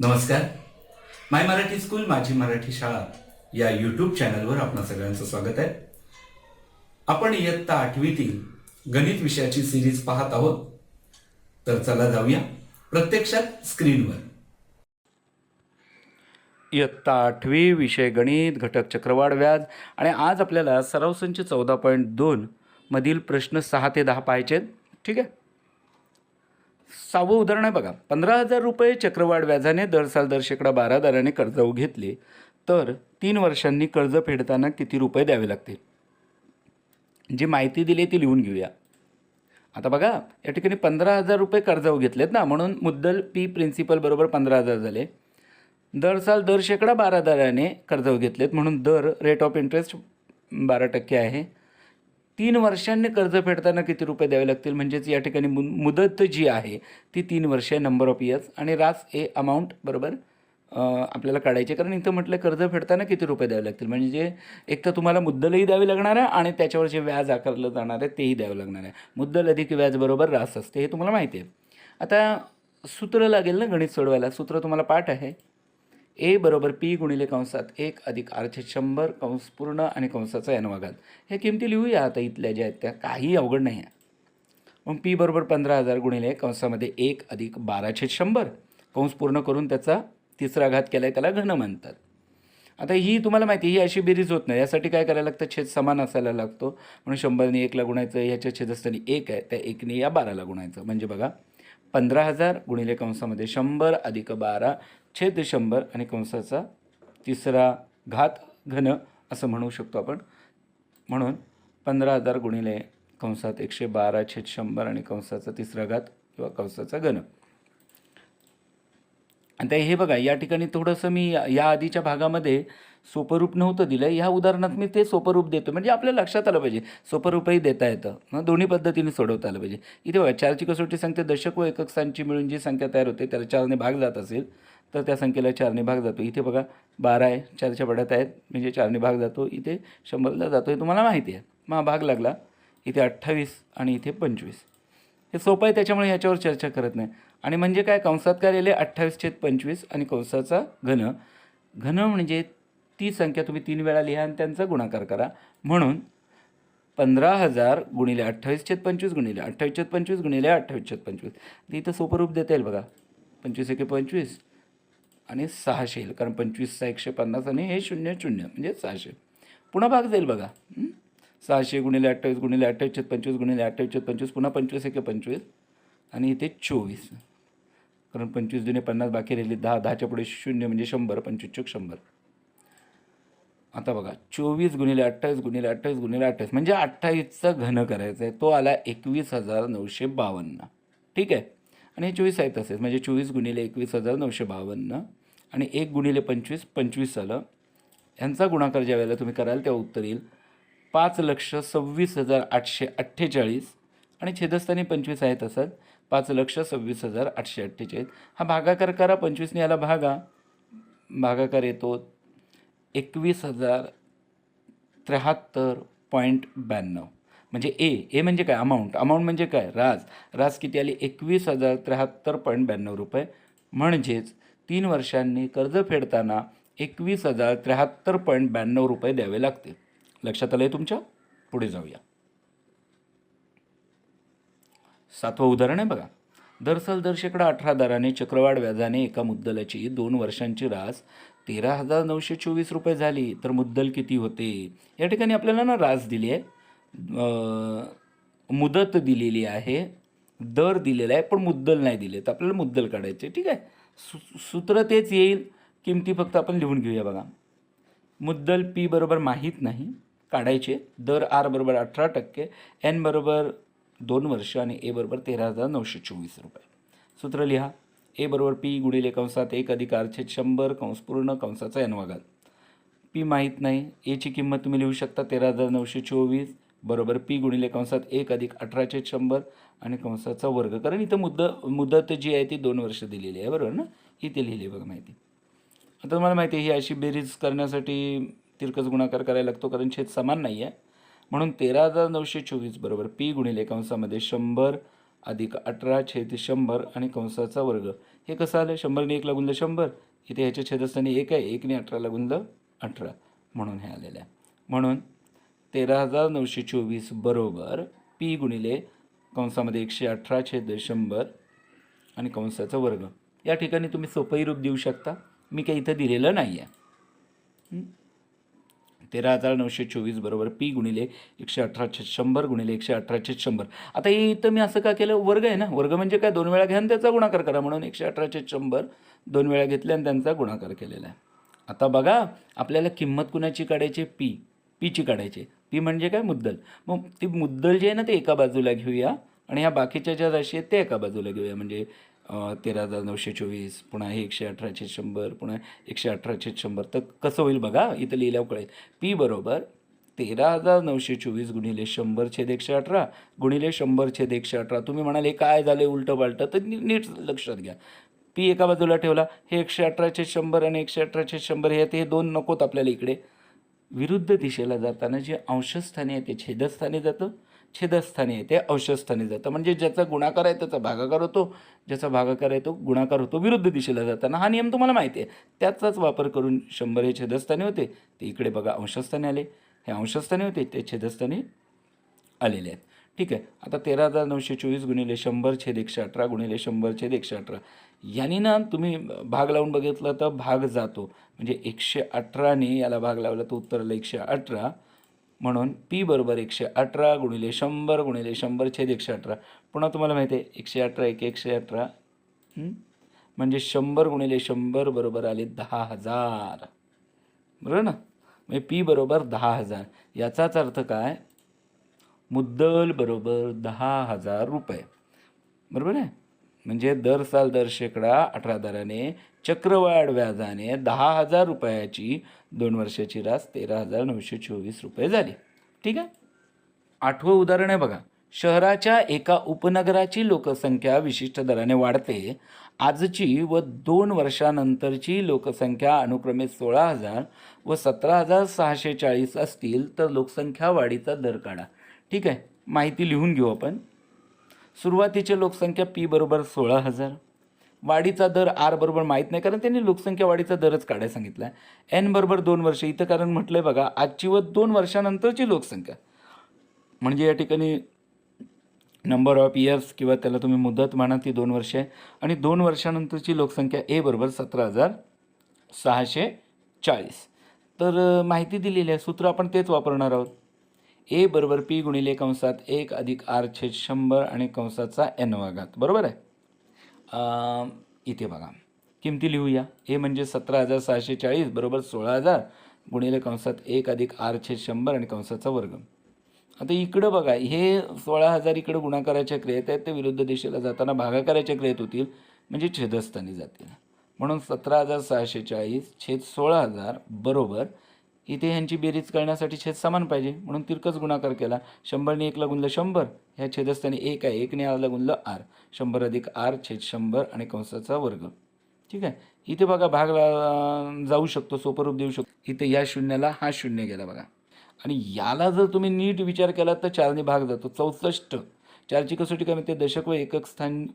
नमस्कार. माय मराठी स्कूल माझी मराठी शाळा या यूट्यूब चॅनलवर आपणा सगळ्यांचं स्वागत आहे. आपण इयत्ता आठवीतील गणित विषयाची सिरीज पाहत आहोत. तर चला जाऊया प्रत्यक्षात स्क्रीनवर इयत्ता आठवी विषय गणित घटक चक्रवाढ व्याज आणि आज आपल्याला सराव संच चौदा पॉईंट दोन मधील प्रश्न सहा ते दहा पाहायचे आहेत ठीक आहे? सहावं उदाहरण आहे बघा. पंधरा हजार रुपये चक्रवाढ व्याजाने दर साल दर शेकडा बारा दराने कर्ज घेतले तर तीन वर्षांनी कर्ज फेडताना किती रुपये द्यावे लागतील? जी माहिती दिली आहे ती लिहून घेऊया. आता बघा या ठिकाणी पंधरा हजार रुपये कर्जाऊ घेतलेत ना म्हणून मुद्दल पी प्रिन्सिपल बरोबर पंधरा हजार झाले. दर साल दर शेकडा बारा दराने कर्ज घेतलेत म्हणून दर रेट ऑफ इंटरेस्ट बारा टक्के आहे. तीन वर्षांनी कर्ज फेडताना किती रुपये द्यावे लागतील? म्हणजेच या ठिकाणी मु मुदत जी आहे ती तीन वर्षे नंबर ऑफ इयर्स आणि रास ए अमाऊंट बरोबर आपल्याला काढायचे कारण इथं म्हटलं कर्ज फेडताना किती रुपये द्यावे लागतील? म्हणजे एक तर तुम्हाला मुद्दलही द्यावी लागणार आहे आणि त्याच्यावर जे व्याज आकारलं जाणार आहे तेही द्यावं लागणार आहे. मुद्दल अधिक व्याज बरोबर रास असते हे तुम्हाला माहिती आहे. आता सूत्र लागेल ना गणित सोडवायला? सूत्र तुम्हाला पाठ आहे. ए बरोबर पी गुणिले कंसात एक अधिक आरचे शंभर कंस पूर्ण आणि कंसाचा एन ह्या किमती लिहूया आता इथल्या ज्या आहेत त्या. काही अवघड नाही आहे. मग पी बरोबर पंधरा हजार गुणिले कंसामध्ये एक अधिक बाराशे शंभर. कंस पूर्ण करून त्याचा तिसरा घात केला आहे त्याला घन म्हणतात. आता ही तुम्हाला माहिती आहे, ही अशी बेरीज होत नाही. यासाठी काय करायला लागतं? छेद समान असायला लागतो. म्हणून शंभरने एकला गुणायचं ह्याच्या छेदस्थानी एक आहे त्या एकने या बाराला गुणायचं. म्हणजे बघा पंधरा हजार गुणिले कंसामध्ये शंभर अधिक बारा छेद शंभर आणि कंसाचा तिसरा घात घन असं म्हणू शकतो आपण. म्हणून पंधरा हजार गुणिले कंसात एकशे बारा छेद शंभर आणि कंसाचा तिसरा घात किंवा कंसाचा घन. आता हे बघा या ठिकाणी थोडंसं मी या आधीच्या भागामध्ये सोपरूप नव्हतं दिलं ह्या उदाहरणात मी ते सोपरूप देतो म्हणजे आपल्या लक्षात आलं पाहिजे. सोपरूपही देता येतं. मग दोन्ही पद्धतीने सोडवता आलं पाहिजे. इथे बघा चारची कसोटी संख्या दशक व एकक स्थानची मिळून जी संख्या तयार होते त्याला चारने भाग जात असेल. तर त्या संख्येला चारने भाग जातो. इथे बघा बारा आहे चारच्या पड्यात आहेत म्हणजे चारने भाग जातो. इथे शंभरला जातो हे तुम्हाला माहिती आहे. मग हा भाग लागला. इथे अठ्ठावीस आणि इथे पंचवीस. हे सोपं आहे त्याच्यामुळे ह्याच्यावर चर्चा करत नाही. आणि म्हणजे काय? कंसात काय लिहिले? अठ्ठावीस छेद पंचवीस आणि कंसाचा घन. घन म्हणजे ती संख्या तुम्ही तीन वेळा लिहा आणि त्यांचा गुणाकार करा. म्हणून पंधरा हजार गुणिले अठ्ठावीस छेद पंचवीस गुणिले अठ्ठावीस छेद पंचवीस गुणिले अठ्ठावीस छेद पंचवीस. इथं सोपं रूप देता येईल बघा. पंचवीस एके पंचवीस. आणि सहाशे येईल. कारण पंचवीसचा एकशे पन्नास आणि हे शून्य शून्य म्हणजे सहाशे. पुन्हा भाग जाईल बघा. सहाशे गुणिले अठ्ठावीस गुणिले अठ्ठावीस पंचवीस गुणिले अठ्ठावीस पंचवीस पुन्हा पंचवीस एके पंचवीस. आणि इथे चोवीस. कारण पंचवीस जुने पन्नास बाकी राहिली दहा दहाच्या पुढे शून्य म्हणजे शंभर पंचवीस शंभर. आता बघा चोवीस गुणिले अठ्ठावीस गुणिले अठ्ठावीस गुणिले अठ्ठावीस म्हणजे अठ्ठावीसचा घन करायचा आहे. तो आला एकवीस हजार नऊशे बावन्न. ठीक आहे? आणि हे चोवीस आहे तसेच म्हणजे चोवीस गुणिले एकवीस हजार नऊशे बावन्न. आणि एक गुणिले पंचवीस पंचवीस आलं ह्यांचा गुणाकार ज्या वेळेला तुम्ही कराल तेव्हा उत्तर येईल. पाच लक्ष सव्वीस हजार आठशे अठ्ठेचाळीस आणि छेदस्थानी पंचवीस आहे तसंच पाच लक्ष सव्वीस हजार आठशे अठ्ठेचाळीस. हा भागाकार करा पंचवीसने याला भागा. भागाकार येतो एकवीस हजार त्र्याहत्तर पॉईंट ब्याण्णव. म्हणजे ए ए म्हणजे काय? अमाऊंट. अमाऊंट म्हणजे काय? राज. राज किती आली? एकवीस हजार त्र्याहत्तर पॉईंट ब्याण्णव रुपये. म्हणजेच तीन वर्षांनी कर्ज फेडताना एकवीस हजार त्र्याहत्तर पॉईंट ब्याण्णव रुपये द्यावे लागतील. लक्षात आलं आहे तुमच्या? पुढे जाऊया. सातवं उदाहरण आहे बघा. दरअसल दर शेकडा अठरा दराने चक्रवाढ व्याजाने एका मुद्दलाची दोन वर्षांची रास तेरा हजार नऊशे चोवीस रुपये झाली. तर मुद्दल किती होते? या ठिकाणी आपल्याला ना रास दिली आहे. मुदत दिलेली आहे दर दिलेला आहे पण मुद्दल नाही दिले तर आपल्याला मुद्दल काढायचे ठीक आहे? सु सूत्र तेच येईल किमती फक्त आपण लिहून घेऊया बघा. मुद्दल पी बरोबर माहीत नाही काढायचे. दर आर बरोबर अठरा टक्के एन बरोबर दोन वर्ष आणि ए बरोबर तेरा हजार नऊशे चोवीस रुपये. सूत्र लिहा. ए बरोबर पी गुणिले कंसात एक अधिक आरछेद शंभर कंस पूर्ण कंसाचा एनवागाल पी माहीत नाही. एची किंमत तुम्ही लिहू शकता तेरा हजार नऊशे चोवीस. बरोबर पी गुणिले कंसात एक अधिक अठराचे शंभर आणि कंसाचा वर्ग. कारण इथं मुद्द मुदत जी आहे ती दोन वर्ष दिलेली आहे. बरोबर ना? इथे लिहिली आहे बघा माहिती. आता तुम्हाला माहिती आहे ही अशी बेरीज करण्यासाठी तिरकस गुणाकार करायला लागतो कारण छेद समान नाही आहे म्हणून तेरा हजार नऊशे चोवीस बरोबर पी गुणिले कंसामध्ये शंभर अधिक अठरा छेद शंभर आणि कंसाचा वर्ग. हे कसं आलं? शंभरने एकला गुणलं शंभर. इथे ह्याच्या छेदस्थानी एक आहे. एकने अठराला गुणलं अठरा. म्हणून हे आलेलं आहे. म्हणून तेरा हजार नऊशे चोवीस बरोबर पी गुणिले कंसामध्ये एकशे अठरा छेद शंभर आणि कंसाचा वर्ग. या ठिकाणी तुम्ही सोपंही रूप देऊ शकता. मी काही इथं दिलेलं नाही आहे तेरा हजार नऊशे चोवीस बरोबर पी गुणिले एकशे अठरा छेद शंभर गुणिले एकशे अठरा छेद शंभर. आता हे इथं मी असं का केलं? वर्ग आहे ना. वर्ग म्हणजे काय? दोन वेळा घ्या आणि त्याचा गुणाकार करा म्हणून एकशे अठरा छेद शंभर दोन वेळा घेतल्या आणि त्यांचा गुणाकार केलेला आहे. आता बघा आपल्याला किंमत कुणाची काढायची? पी. पीची काढायची. पी म्हणजे काय? मुद्दल. मग ती मुद्दल जी आहे ना ते एका बाजूला घेऊया आणि ह्या बाकीच्या ज्या राशी आहेत ते एका बाजूला घेऊया. म्हणजे तेरा हजार नऊशे चोवीस पुन्हा हे एकशे अठराशे शंभर पुन्हा एकशे अठराशे शंभर. तर कसं होईल बघा इथं लिहिल्यावर कळेल. पी बरोबर तेरा हजार नऊशे चोवीस गुणिले शंभर छेद एकशे अठरा गुणिले शंभर छेद एकशे अठरा. तुम्ही म्हणाल हे काय झालं? उलटं पालटं तर नीट लक्षात घ्या. पी एका बाजूला ठेवला हे एकशे अठराशे शंभर आणि एकशे अठराशे शंभर हे ते हे दोन नकोत आपल्याला इकडे. विरुद्ध दिशेला जाताना जे अंशस्थानी आहे ते छेदस्थानी जातं छेदस्थानी आहे ते अंशस्थानी जातं. म्हणजे ज्याचा गुणाकार आहे त्याचा भागाकार होतो ज्याचा भागाकार आहे तो गुणाकार होतो विरुद्ध दिशेला जाताना. हा नियम तुम्हाला माहिती आहे. त्याचाच वापर करून शंभर हे छेदस्थानी होते ते इकडे बघा अंशस्थानी आले. हे अंशस्थानी होते ते छेदस्थानी आलेले आहेत. ठीक आहे. आता तेरा हजार नऊशे चोवीस गुणिले शंभर छेद एकशे अठरा गुणिले शंभर छेद एकशे अठरा. यांनी ना तुम्ही भाग लावून बघितलं तर भाग जातो. म्हणजे एकशे अठराने याला भाग लावला तर उत्तर आलं एकशे अठरा. म्हणून पी बरोबर एकशे अठरा गुणिले शंभर गुणिले शंभर छेद एकशे अठरा. पुन्हा तुम्हाला माहिती आहे एकशे अठरा एक एकशे अठरा. म्हणजे शंभर गुणिले शंभर बरोबर आले दहा हजार. बरोबर ना? म्हणजे पी बरोबर दहा हजार. याचाच अर्थ काय? मुद्दल बरोबर दहा हजार रुपये. बरोबर आहे? म्हणजे दर साल दर शेकडा अठरा दराने चक्रवाढ व्याजाने दहा हजार रुपयाची दोन वर्षाची रास तेरा हजार नऊशे चोवीस रुपये झाली. ठीक आहे? आठवं उदाहरण आहे बघा. शहराच्या एका उपनगराची लोकसंख्या विशिष्ट दराने वाढते. आजची व दोन वर्षानंतरची लोकसंख्या अनुक्रमे सोळा हजार व सतरा हजार सहाशे चाळीस असतील तर लोकसंख्या वाढीचा दर काढा. ठीक आहे माहिती लिहून घेऊ आपण. सुरुवातीची लोकसंख्या पी बरोबर सोळा हजार. वाढीचा दर आर बरोबर माहीत नाही कारण त्यांनी लोकसंख्या वाढीचा दरच काढायला सांगितला. आहे एन बरोबर दोन वर्ष इथं कारण म्हटलं आहे बघा आजची व दोन वर्षानंतरची लोकसंख्या. म्हणजे या ठिकाणी नंबर ऑफ इयर्स किंवा त्याला तुम्ही मुदत म्हणा ती दोन वर्ष आहे. आणि दोन वर्षानंतरची लोकसंख्या ए बरोबर सतरा हजार सहाशे चाळीस. तर माहिती दिलेली आहे सूत्र आपण तेच वापरणार आहोत. ए बरोबर पी गुणिले कंसात एक अधिक आर छेद शंभर आणि कंसाचा एन वाघात बरोबर आहे? इथे बघा. किमती लिहूया. ए म्हणजे सतरा हजार सहाशे चाळीस बरोबर सोळा हजार गुणिले कंसात एक अधिक आर छेद शंभर आणि कंसाचा वर्ग. आता इकडं बघा हे सोळा हजार इकडं गुणाकाराच्या क्रियेत आहेत ते विरुद्ध दिशेला जाताना भागाकाराच्या क्रियेत होतील म्हणजे छेदस्थानी जातील. म्हणून सतरा हजार सहाशे चाळीस छेद सोळा हजार बरोबर इथे ह्यांची बेरीज करण्यासाठी छेद समान पाहिजे. म्हणून तिरकस गुणाकार केला. शंभरने एकला गुणलं शंभर. ह्या छेदस्थानी एक आहे. एकने आला गुणलं आर. शंभर अधिक आर छेद शंभर आणि कंसाचा वर्ग. ठीक आहे? इथे बघा भागला जाऊ शकतो सोपरूप देऊ शकतो. इथे या शून्याला हा शून्य गेला बघा. आणि याला जर तुम्ही नीट विचार केला तर चारने भाग जातो. चौसष्ट. चारची कसोटी कमी ते दशक व एकक स्थान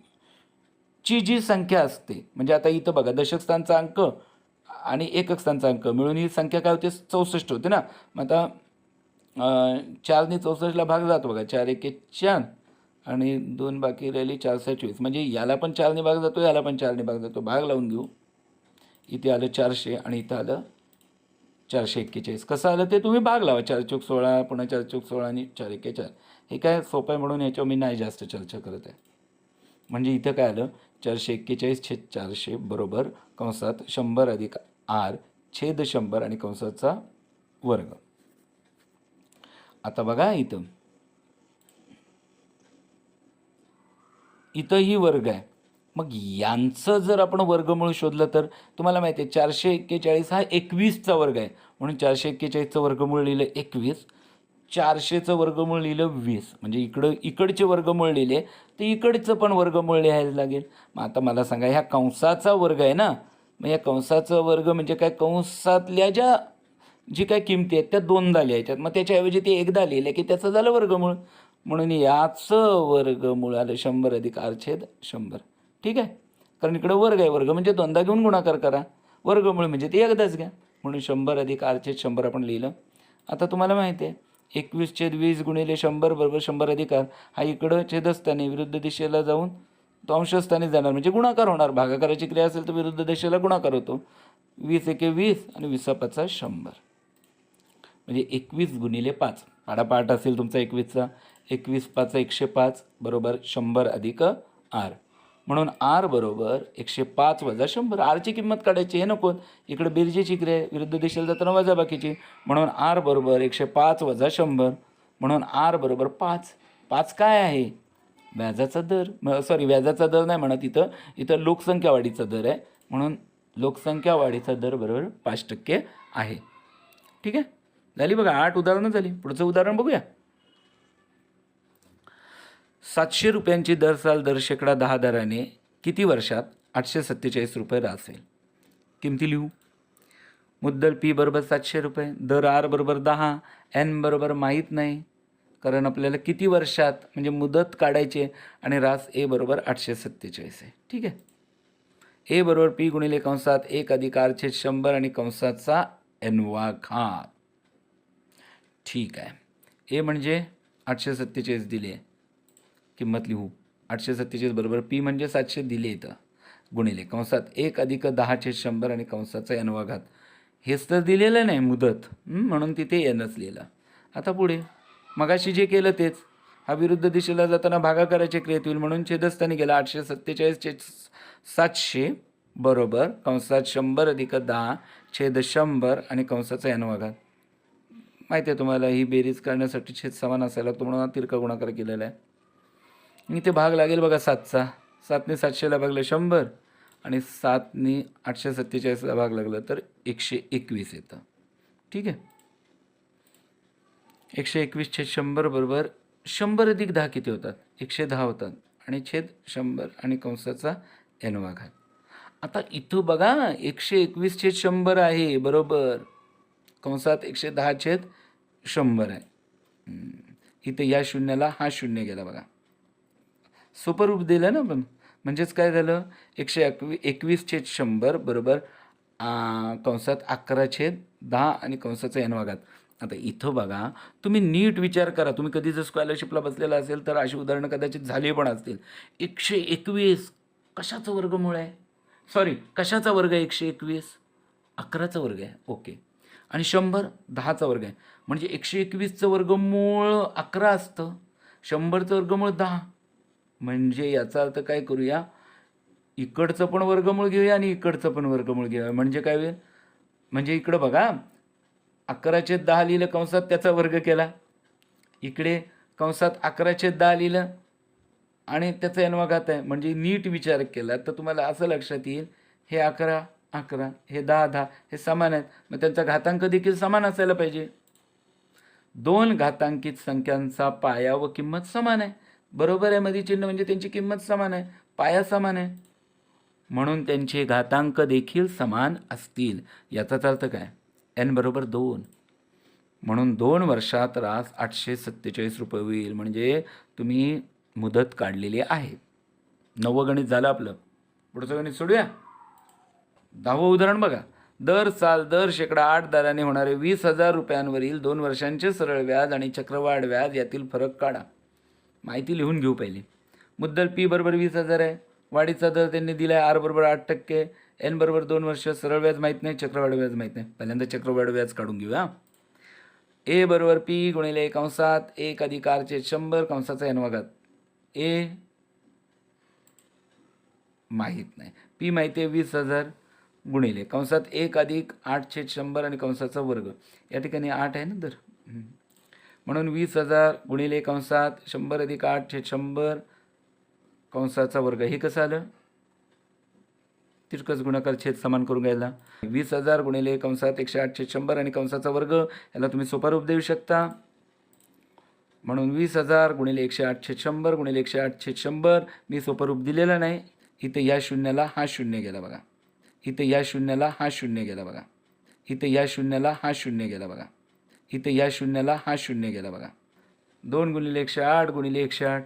ची जी संख्या असते. म्हणजे आता इथं बघा दशक स्थानचा अंक आणि एकक स्थानचा अंक. मिळून ही संख्या काय होते? चौसष्ट होते ना? मग आता चारने चौसष्टला भाग जातो बघा. चार एक चार आणि दोन बाकी राहिली चारशे चोवीस म्हणजे याला पण चारने भाग जातो याला पण चारने भाग जातो. भाग लावून घेऊ. इथे आलं चारशे आणि इथं आलं चारशे एक्केचाळीस. कसं आलं ते तुम्ही भाग लावा. चार चौक सोळा पुन्हा चार चौक सोळा आणि चार एके चार. हे काय सोपं आहे म्हणून याच्यावर मी नाही जास्त चर्चा करत आहे. म्हणजे इथं काय आलं? चारशे एक्केचाळीस छेद चारशे बरोबर कंसात शंभर अधिक आर छेद शंभर आणि कंसाचा वर्ग. आता बघा इथं. इथंही वर्ग आहे. मग यांचं जर आपण वर्गमूळ शोधलं तर तुम्हाला माहिती आहे चारशे एक्केचाळीस हा एकवीसचा वर्ग आहे. म्हणून चारशे एक्केचाळीसचं वर्गमूळ लिहिलं एकवीस चारशेचं वर्गमूळ लिहिलं वीस. म्हणजे इकडं इकडचे वर्गमूळ लिहिले तर इकडचं पण वर्गमूळ लिहायला लागेल. मग आता मला सांगा ह्या कंसाचा वर्ग आहे ना मग या कंसाचं वर्ग म्हणजे काय? कंसातल्या ज्या जी काय किमती आहेत त्या दोनदा लिहायच्यात मग त्याच्याऐवजी ते एकदा लिहिले की त्याचं झालं वर्गमूळ. म्हणून याचं वर्गमूळ आलं शंभर अधिक आर छेद शंभर. ठीक आहे? कारण इकडं वर्ग आहे. वर्ग म्हणजे दोनदा घेऊन गुणाकार करा. वर्गमूळ म्हणजे ते एकदाच घ्या. म्हणून शंभर अधिक आरछेद शंभर आपण लिहिलं. आता तुम्हाला माहिती आहे एकवीस छेद वीस गुणिले शंभर बरोबर शंभर अधिकार हा इकडं छेदस्थानी विरुद्ध दिशेला जाऊन तो अंशस्थानी जाणार. म्हणजे गुणाकार होणार. भागाकाराची क्रिया असेल तर विरुद्ध दिशेला गुणाकार होतो. वीस एके वीस आणि वीसा पाचा शंभर. म्हणजे एकवीस गुणिले पाच. पाडापाठ असेल तुमचा एकवीसचा. एकवीस पाच एकशे पाच बरोबर शंभर अधिक आर. म्हणून आर बरोबर एकशे पाच वजा शंभर. आरची किंमत काढायची हे नको. इकडे बिरजेची क्रिया आहे. विरुद्ध दिशेला जाताना वजा बाकीची. म्हणून आर बरोबर एकशे पाच वजा शंभर. म्हणून आर बरोबर पाच. पाच काय आहे? व्याजाचा दर सॉरी व्याजाचा दर नाही म्हणत इथं. इथं लोकसंख्या वाढीचा दर आहे. म्हणून लोकसंख्या वाढीचा दर बरोबर पाच टक्के आहे. ठीक आहे? झाली बघा आठ उदाहरणं झाली. पुढचं उदाहरण बघूया. सातशे रुपयांची दर साल दर शेकडा दहा दराने किती वर्षात आठशे सत्तेचाळीस रुपये असेल? किमती लिहू. मुद्दल पी बरोबर सातशे रुपये दर आर बरोबर दहा एन बरोबर माहीत नाही. कारण आपल्याला किती वर्षात म्हणजे मुदत काढायची आहे आणि रास ए बरोबर आठशे सत्तेचाळीस आहे. ठीक आहे? ए बरोबर पी गुणिले कंसात एक अधिक आरचे शंभर आणि कंसाचा एनवा घात. ठीक आहे. ए म्हणजे आठशे सत्तेचाळीस दिली. आहे किंमत लिहू आठशे सत्तेचाळीस बरोबर पी म्हणजे सातशे दिले इथं. गुणिले कंसात एक अधिक दहाचे शंभर आणि कंसाचा एनवा घात. हेच तर दिलेलं नाही मुदत. म्हणून तिथे एनच लिहिलं आता पुढे. मगाशी जे केलं तेच. हा विरुद्ध दिशेला जाताना भागाकाराचे क्रियेत होईल म्हणून छेदस्थानी गेला आठशे सत्तेचाळीस छेद सातशे बरोबर. कंसात शंभर अधिक दहा छेद शंभर आणि कंसाचा एनवा माहिती आहे तुम्हाला ही बेरीज करण्यासाठी छेद समान असायला लागतो म्हणून हा तिरका गुणाकार केलेला आहे. इथे भाग लागेल बघा सातचा. सातने सातशेला भागलं शंभर आणि सातने आठशे सत्तेचाळीसला भाग लागला तर एकशे एकवीस येतं. ठीक आहे? एकशे एकवीस छेद शंभर बरोबर शंभर अधिक दहा किती होतात? एकशे दहा होतात. आणि छेद शंभर आणि कंसाचा एनवा घात आता इथं बघा एकशे एकवीस छेद शंभर आहे बरोबर. कंसात एकशे दहा छेद शंभर आहे. इथं या शून्याला हा शून्य गेला बघा. सोपं रूप दिलं ना पण म्हणजेच काय झालं? एकशे एकवी एकवीस छेद शंभर बरोबर कंसात अकरा छेद दहा आणि कंसाचा एनवाघात आता इथं बघा तुम्ही नीट विचार करा. तुम्ही कधी जर स्कॉलरशिपला बसलेला असेल तर अशी उदाहरणं कदाचित झाली पण असतील. एकशे एकवीस कशाचं वर्गमुळे? आहे सॉरी कशाचा वर्ग आहे एकशे एकवीस? अकराचा वर्ग आहे. ओके आणि शंभर दहाचा वर्ग आहे. म्हणजे एकशे एकवीसचं वर्गमूळ अकरा असतं. शंभरचं वर्गमूळ दहा. म्हणजे याचा अर्थ काय करूया? इकडचं पण वर्गमूळ घेऊया आणि इकडचं पण वर्गमूळ घेऊया. म्हणजे काय होईल? म्हणजे इकडं बघा अकराचे दहा लिहिलं कंसात त्याचा वर्ग केला. इकडे कंसात अकराचे दहा लिहिलं आणि त्याचा एनवाघात आहे. म्हणजे नीट विचार केला तर तुम्हाला असं लक्षात येईल हे अकरा अकरा हे दहा दहा हे समान आहेत. मग त्यांचा घातांक देखील समान असायला पाहिजे. दोन घातांकित संख्यांचा पाया व किंमत समान आहे. बरोबर आहे मध्ये चिन्ह म्हणजे त्यांची किंमत समान आहे. पाया समान आहे. म्हणून त्यांचे घातांक देखील समान असतील. याचाच अर्थ काय? एन बरोबर दोन. म्हणून दोन वर्षात रास आठशे सत्तेचाळीस रुपये होईल. म्हणजे तुम्ही मुदत काढलेली आहे. नवं गणित झालं आपलं. पुढचं गणित सोडूया. दहावं उदाहरण बघा. दर साल दर शेकडा आठ दराने होणारे वीस हजार रुपयांवरील दोन वर्षांचे सरळ व्याज आणि चक्रवाढ व्याज यातील फरक काढा. माहिती लिहून घेऊ पहिली. मुद्दल पी बरोबर वीस हजार आहे. वाढीचा दर त्यांनी दिला आहे आर बरोबर आठ टक्के. एन बरोबर दोन वर्ष सरळ व्याज माहीत नाही चक्रवाढ व्याज माहीत नाही. पहिल्यांदा चक्रवाढ व्याज काढून घेऊया. ए बरोबर पी गुणिले कंसात एक अधिकारचे शंभर कंसाचा एन वागात ए माहीत नाही. पी माहिती आहे वीस हजार गुणिले कंसात एक अधिक आठ छेद शंभर आणि कंसाचा वर्ग. या ठिकाणी आठ आहे ना दर? म्हणून वीस हजार गुणिले कंसात शंभर अधिक आठ छेद शंभर कंसाचा वर्ग. हे कसं आलं? तिरकस गुणाकार छेद समान करून घ्यायला. वीस हजार गुणिले कंसात एकशे आठ छेद शंभर आणि कंसाचा वर्ग याला तुम्ही सोपा रूप देऊ शकता. म्हणून वीस हजार गुणिले एकशे आठ छेद शंभर गुणिले एकशे आठ छेद शंभर मी सोपारूप रूप नाही. इथं या शून्याला हा शून्य गेला बघा. इथं या शून्याला हा शून्य गेला बघा. इथं या शून्याला हा शून्य गेला बघा. इथं या शून्याला हा शून्य गेला बघा. दोन गुणिले एकशे आठ गुणिले एकशे आठ.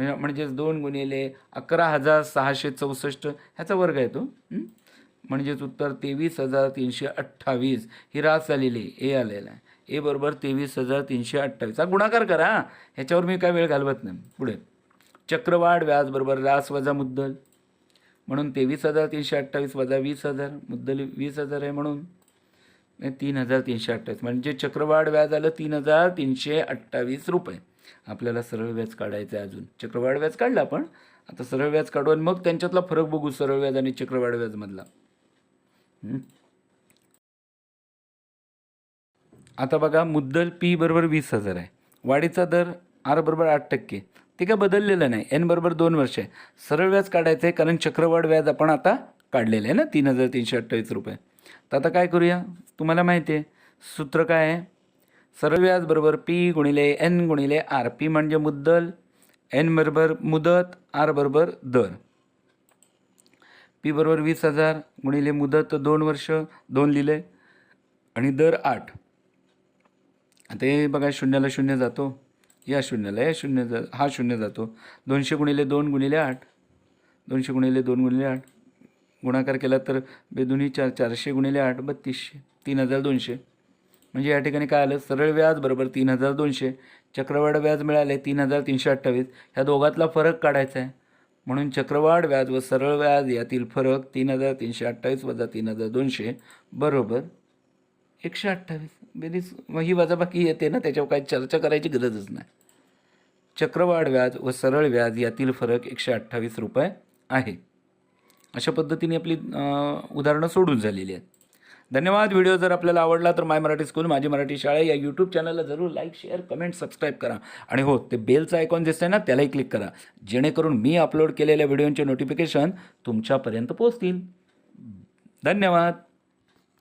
म्हणजे म्हणजेच दोन गुणिले अकरा हजार सहाशे चौसष्ट ह्याचा वर्ग आहे तो. म्हणजेच उत्तर तेवीस हजार तीनशे अठ्ठावीस. ही रास आलेली आहे. ए आलेला आहे. ए बरोबर तेवीस हजार तीनशे अठ्ठावीस. हा गुणाकार करा. ह्याच्यावर मी काय वेळ घालवत नाही. पुढे. चक्रवाढ व्याज बरोबर रास वजा मुद्दल. म्हणून तेवीस हजार तीनशे अठ्ठावीस वजा वीस हजार. मुद्दल वीस हजार आहे म्हणून. तीन हजार तीनशे अठ्ठावीस. म्हणजे चक्रवाढ व्याज आलं तीन हजार तीनशे अठ्ठावीस रुपये. आपल्याला सरळ व्याज काढायचं आहे अजून. चक्रवाढ व्याज काढला आपण आता सरळ व्याज काढू आणि मग त्यांच्यातला फरक बघू सरळ व्याज आणि चक्रवाढ व्याजमधला. आता बघा मुद्दल पी बरोबर वीस हजार आहे. वाढीचा दर आर बरोबर आठ टक्के. ते काय बदललेलं नाही. एन बरोबर दोन वर्ष आहे. सरळ व्याज काढायचं आहे कारण चक्रवाढ व्याज आपण आता काढलेलं आहे ना तीन हजार तीनशे अठ्ठावीस रुपये. तर आता काय करूया? तुम्हाला माहिती आहे सूत्र काय आहे? सरळ व्याज बरोबर पी गुणिले एन गुणिले आर पी म्हणजे मुद्दल एन बरोबर मुदत आर बरोबर दर. पी बरोबर वीस हजार गुणिले मुदत दोन वर्ष दोन लिहिले आणि दर आठ. आता हे बघा शून्याला शून्य जातो. या शून्याला या शून्य जा हा शून्य जातो. दोनशे गुणिले दोन गुणिले आठ. दोनशे गुणिले दोन गुणिले आठ. गुणाकार केला तर बेदुनी चार चारशे गुणिले आठ बत्तीसशे. तीन हजार दोनशे. म्हणजे या ठिकाणी काय आलं? सरळ व्याज बरोबर तीन हजार दोनशे चक्रवाढ व्याज मिळाले तीन हजार तीनशे अठ्ठावीस. ह्या दोघातला फरक काढायचा आहे. म्हणून चक्रवाढ व्याज व सरळ व्याज यातील फरक तीन हजार तीनशे अठ्ठावीस वजा तीन हजार दोनशे बरोबर एकशे अठ्ठावीस. बेरीज मग ही वजाबाकी येते ना त्याच्यावर काही चर्चा करायची गरजच नाही. चक्रवाढ व्याज व सरळ व्याज यातील फरक एकशे अठ्ठावीस रुपये आहे. अशा पद्धतीने आपली उदाहरणं सोडून झालेली आहेत. धन्यवाद. व्हिडिओ जर आपल्याला आवडला तर माय मराठी स्कूल माझी मराठी शाळा या यूट्यूब चॅनलला जरूर लाईक शेअर कमेंट सबस्क्राईब करा. आणि हो ते बेलचं आयकॉन दिसतंय ना त्यालाही क्लिक करा. जेणेकरून मी अपलोड केलेल्या व्हिडिओचे नोटिफिकेशन तुमच्यापर्यंत पोहोचतील. धन्यवाद.